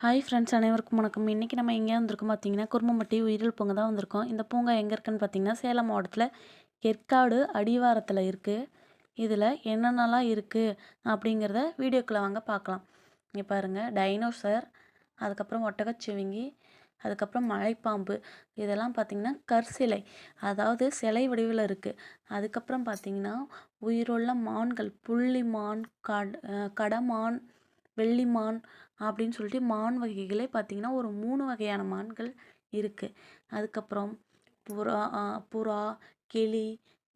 Hi friends அனைவருக்கும் வணக்கம். இன்றைக்கி நம்ம எங்கே வந்திருக்கோம் பார்த்தீங்கன்னா குருமம்பட்டி உயிரில் பூங்கா தான் வந்திருக்கோம். இந்த பூங்கா எங்கே இருக்குன்னு பார்த்தீங்கன்னா சேலம் மாவட்டத்தில் ஏற்காடு அடிவாரத்தில் இருக்குது இதில் என்னென்னலாம் இருக்குது அப்படிங்கிறத வீடியோக்குள்ளே வாங்க பார்க்கலாம். இங்கே பாருங்கள் டைனோசர் அதுக்கப்புறம் ஒட்டகச்சிவிங்கி அதுக்கப்புறம் மலைப்பாம்பு இதெல்லாம் பார்த்திங்கன்னா கற்சிலை அதாவது சிலை வடிவில் இருக்குது அதுக்கப்புறம் பார்த்திங்கன்னா உயிருள்ள மான்கள் புள்ளி மான் கட கடமான் வெள்ளி மான் அப்படின்னு சொல்லிட்டு மான் வகைகளே பார்த்திங்கன்னா ஒரு மூணு வகையான மான்கள் இருக்குது அதுக்கப்புறம் புறா புறா கிளி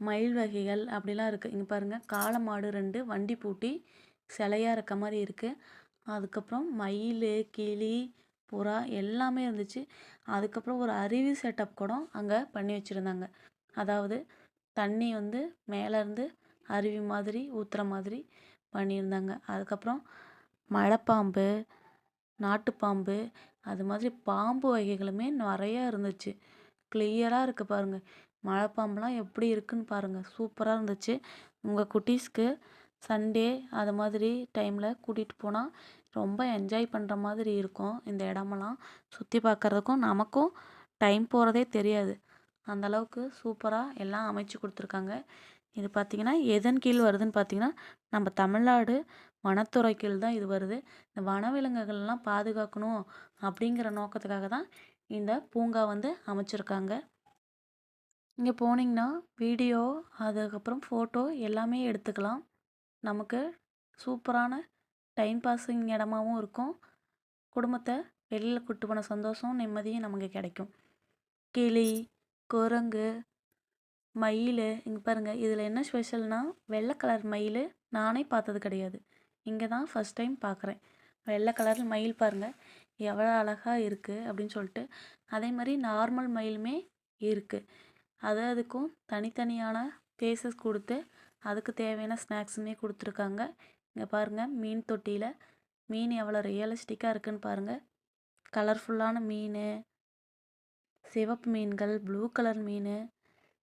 மயில் வகைகள் அப்படிலாம் இருக்குது இங்கே பாருங்கள் காளை மாடு ரெண்டு வண்டி பூட்டி சிலையாக இருக்க மாதிரி இருக்குது அதுக்கப்புறம் மயில் கிளி புறா எல்லாமே இருந்துச்சு. அதுக்கப்புறம் ஒரு அருவி செட்டப் கூட அங்கே பண்ணி வச்சுருந்தாங்க. அதாவது தண்ணி வந்து மேலேருந்து அருவி மாதிரி ஊற்றுற மாதிரி பண்ணியிருந்தாங்க. அதுக்கப்புறம் மலைப்பாம்பு நாட்டுப்பாம்பு அது மாதிரி பாம்பு வகைகளுமே நிறையா இருந்துச்சு. கிளியராக இருக்குது பாருங்கள் மலைப்பாம்புலாம் எப்படி இருக்குன்னு பாருங்கள் சூப்பராக இருந்துச்சு. உங்கள் குட்டீஸ்க்கு சண்டே அது மாதிரி டைமில் கூட்டிகிட்டு போனால் ரொம்ப என்ஜாய் பண்ணுற மாதிரி இருக்கும் இந்த இடமெல்லாம். சுற்றி பார்க்குறதுக்கும் நமக்கும் டைம் போகிறதே தெரியாது. அந்தளவுக்கு சூப்பராக எல்லாம் அமைச்சு கொடுத்துருக்காங்க. இது பார்த்திங்கன்னா எதன் கீழ் வருதுன்னு பார்த்திங்கன்னா நம்ம தமிழ்நாடு வனத்துறைக்குள் தான் இது வருது. இந்த வனவிலங்குகள்லாம் பாதுகாக்கணும் அப்படிங்கிற நோக்கத்துக்காக தான் இந்த பூங்கா வந்து அமைச்சிருக்காங்க. இங்கே போனீங்கன்னா வீடியோ அதுக்கப்புறம் ஃபோட்டோ எல்லாமே எடுத்துக்கலாம். நமக்கு சூப்பரான டைம் பாஸிங் இடமாவும் இருக்கும். குடும்பத்தை வெளியில் கூட்டு போன சந்தோஷம் நிம்மதியும் நமக்கு கிடைக்கும். கிளி குரங்கு மயில் இங்கே பாருங்கள் இதில் என்ன ஸ்பெஷல்னால் வெள்ளை கலர் மயில் நானே பார்த்தது கிடையாது. இங்கே தான் ஃபஸ்ட் டைம் பார்க்குறேன் வெள்ளை கலரில் மயில் பாருங்கள் எவ்வளோ அழகாக இருக்குது அப்படின்னு சொல்லிட்டு. அதே மாதிரி நார்மல் மயிலுமே இருக்குது அது அதுக்கும் தனித்தனியான பேசஸ் கொடுத்து அதுக்கு தேவையான ஸ்நாக்ஸுமே கொடுத்துருக்காங்க. இங்கே பாருங்கள் மீன் தொட்டியில். மீன் எவ்வளோ ரியலிஸ்டிக்காக இருக்குதுன்னு பாருங்கள் கலர்ஃபுல்லான மீன் சிவப்பு மீன்கள் ப்ளூ கலர் மீன்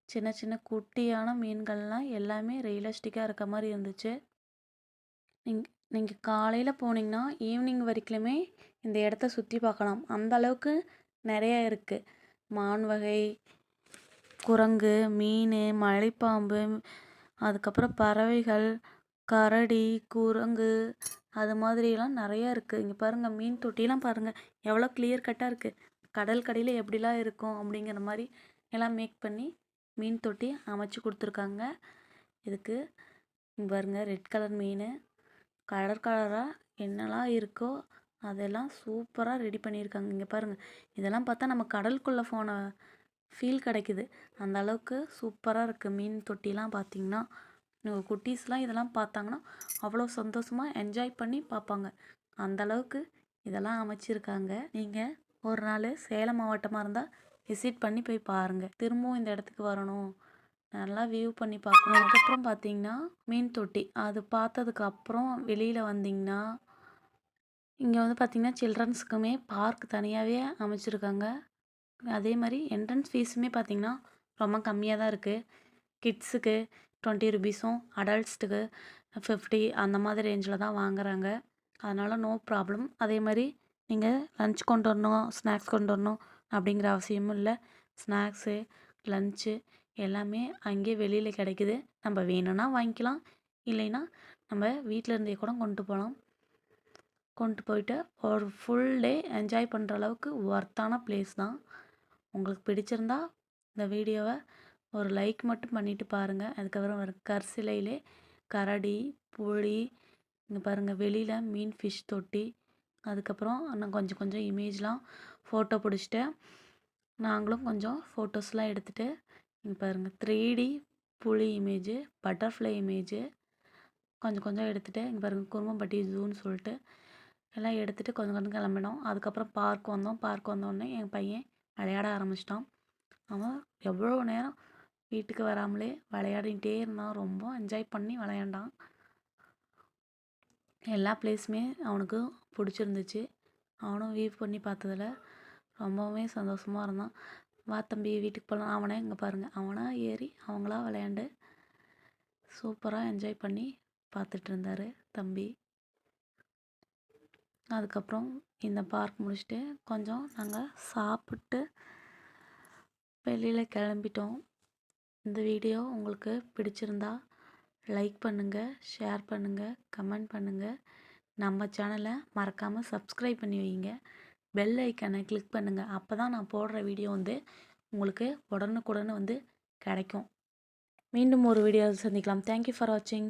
சின்ன சின்ன குட்டியான மீன்கள்லாம் எல்லாமே ரியலிஸ்டிக்காக இருக்க மாதிரி இருந்துச்சு. நீங் நீங்கள் காலையில் போனீங்கன்னா ஈவினிங் வரைக்குமே இந்த இடத்த சுற்றி பார்க்கலாம். அந்த அளவுக்கு நிறைய இருக்குது மான் வகை குரங்கு மீன் மலைப்பாம்பு அதுக்கப்புறம் பறவைகள் கரடி குரங்கு அது மாதிரிலாம் நிறையா இருக்குது இங்கே பாருங்கள் மீன் தொட்டிலாம் பாருங்கள் எவ்வளோ கிளியர் கட்டாக இருக்குது கடல் கடையில் எப்படிலாம் இருக்கும் அப்படிங்கிற மாதிரி எல்லாம் மேக் பண்ணி மீன் தொட்டி அமைச்சு கொடுத்துருக்காங்க. இதுக்கு பாருங்கள் ரெட் கலர் மீன். கலர் கலராக என்னெல்லாம் இருக்கோ அதெல்லாம் சூப்பராக ரெடி பண்ணியிருக்காங்க. இங்கே பாருங்கள் இதெல்லாம் பார்த்தா நம்ம கடலுக்குள்ளே போன ஃபீல் கிடைக்குது. அந்த அளவுக்கு சூப்பராக இருக்குது மீன் தொட்டிலாம் பார்த்திங்கன்னா குட்டீஸ்லாம் இதெல்லாம் பார்த்தாங்கன்னா அவ்வளோ சந்தோஷமாக என்ஜாய் பண்ணி பார்ப்பாங்க. அந்த அளவுக்கு இதெல்லாம் அமைச்சிருக்காங்க. நீங்கள் ஒரு நாள் சேலம் மாவட்டமாக இருந்தால் விசிட் பண்ணி போய் பாருங்கள் திரும்பவும் இந்த இடத்துக்கு வரணும். நல்லா வியூ பண்ணி பார்க்கணும் அதுக்கப்புறம் பார்த்தீங்கன்னா மீன் தொட்டி. அது பார்த்ததுக்கு அப்புறம் வெளியில் வந்தீங்கன்னா இங்கே வந்து பார்த்திங்கன்னா சில்ட்ரன்ஸுக்குமே பார்க் தனியாகவே அமைச்சிருக்காங்க. அதே மாதிரி என்ட்ரன்ஸ் ஃபீஸுமே பார்த்திங்கன்னா ரொம்ப கம்மியாக தான் இருக்குது கிட்ஸுக்கு டுவெண்ட்டி ருபீஸும் அடல்ட்ஸுக்கு ஃபிஃப்டி அந்த மாதிரி ரேஞ்சில் தான் வாங்குறாங்க. அதனால் நோ ப்ராப்ளம் அதே மாதிரி நீங்கள் லன்ச் கொண்டு வரணும் ஸ்நாக்ஸ் கொண்டு வரணும் அப்படிங்கிற அவசியமும் இல்லை. ஸ்நாக்ஸு லன்ச்சு எல்லாமே அங்கேயே வெளியில் கிடைக்குது. நம்ம வேணும்னா வாங்கிக்கலாம். இல்லைன்னா நம்ம வீட்டில் இருந்தே கூட கொண்டு போகலாம். கொண்டு போயிட்டு ஒரு ஃபுல் டே என்ஜாய் பண்ணுற அளவுக்கு ஒர்த்தான பிளேஸ் தான். உங்களுக்கு பிடிச்சிருந்தா இந்த வீடியோவை ஒரு லைக் மட்டும் பண்ணிவிட்டு பாருங்கள் அதுக்கப்புறம் ஒரு கற்சிலையிலே கரடி புளி இங்கே பாருங்கள் வெளியில் மீன் ஃபிஷ் தொட்டி. அதுக்கப்புறம் நான் கொஞ்சம் கொஞ்சம் இமேஜ்லாம் ஃபோட்டோ பிடிச்சிட்டு நாங்களும் கொஞ்சம் ஃபோட்டோஸ்லாம் எடுத்துகிட்டு பாருங்கள் த்ரீ டி புலி இமேஜு பட்டர்ஃப்ளை இமேஜு கொஞ்சம் கொஞ்சம் எடுத்துகிட்டு இங்கே பாருங்கள் குருமம்பட்டி ஜூன்னு சொல்லிட்டு எல்லாம் எடுத்துகிட்டு கொஞ்சம் கொஞ்சம் கிளம்பினோம். அதுக்கப்புறம் பார்க் வந்தோம். பார்க் வந்தோடனே என் பையன் விளையாட ஆரம்பிச்சிட்டான். அவன் எவ்வளோ நேரம் வீட்டுக்கு வராமலே விளையாடிட்டே இருந்தான். ரொம்ப என்ஜாய் பண்ணி விளையாண்டான். எல்லா பிளேஸுமே அவனுக்கு பிடிச்சிருந்துச்சு. அவனும் வீவ் பண்ணி பார்த்ததுல ரொம்பவுமே சந்தோஷமாக இருந்தான். வா தம்பி வீட்டுக்கு போகலாம் அவனே இங்கே பாருங்கள் அவனாக ஏறி அவங்களா விளையாண்டு சூப்பராக என்ஜாய் பண்ணி பார்த்துட்டு இருந்தார் தம்பி. அதுக்கப்புறம் இந்த பார்க் முடிச்சுட்டு கொஞ்சம் நாங்கள் சாப்பிட்டு வெளியில் கிளம்பிட்டோம். இந்த வீடியோ உங்களுக்கு பிடிச்சிருந்தா லைக் பண்ணுங்கள் ஷேர் பண்ணுங்கள் கமெண்ட் பண்ணுங்கள் நம்ம சேனலை மறக்காமல் சப்ஸ்கிரைப் பண்ணி வைங்க. பெல் ஐக்கனை கிளிக் பண்ணுங்கள் அப்போ தான் நான் போடுற வீடியோ வந்து உங்களுக்கு உடனுக்குடன் வந்து கிடைக்கும். மீண்டும் ஒரு வீடியோவில் சந்திக்கலாம். தேங்க்யூ ஃபார் வாட்சிங்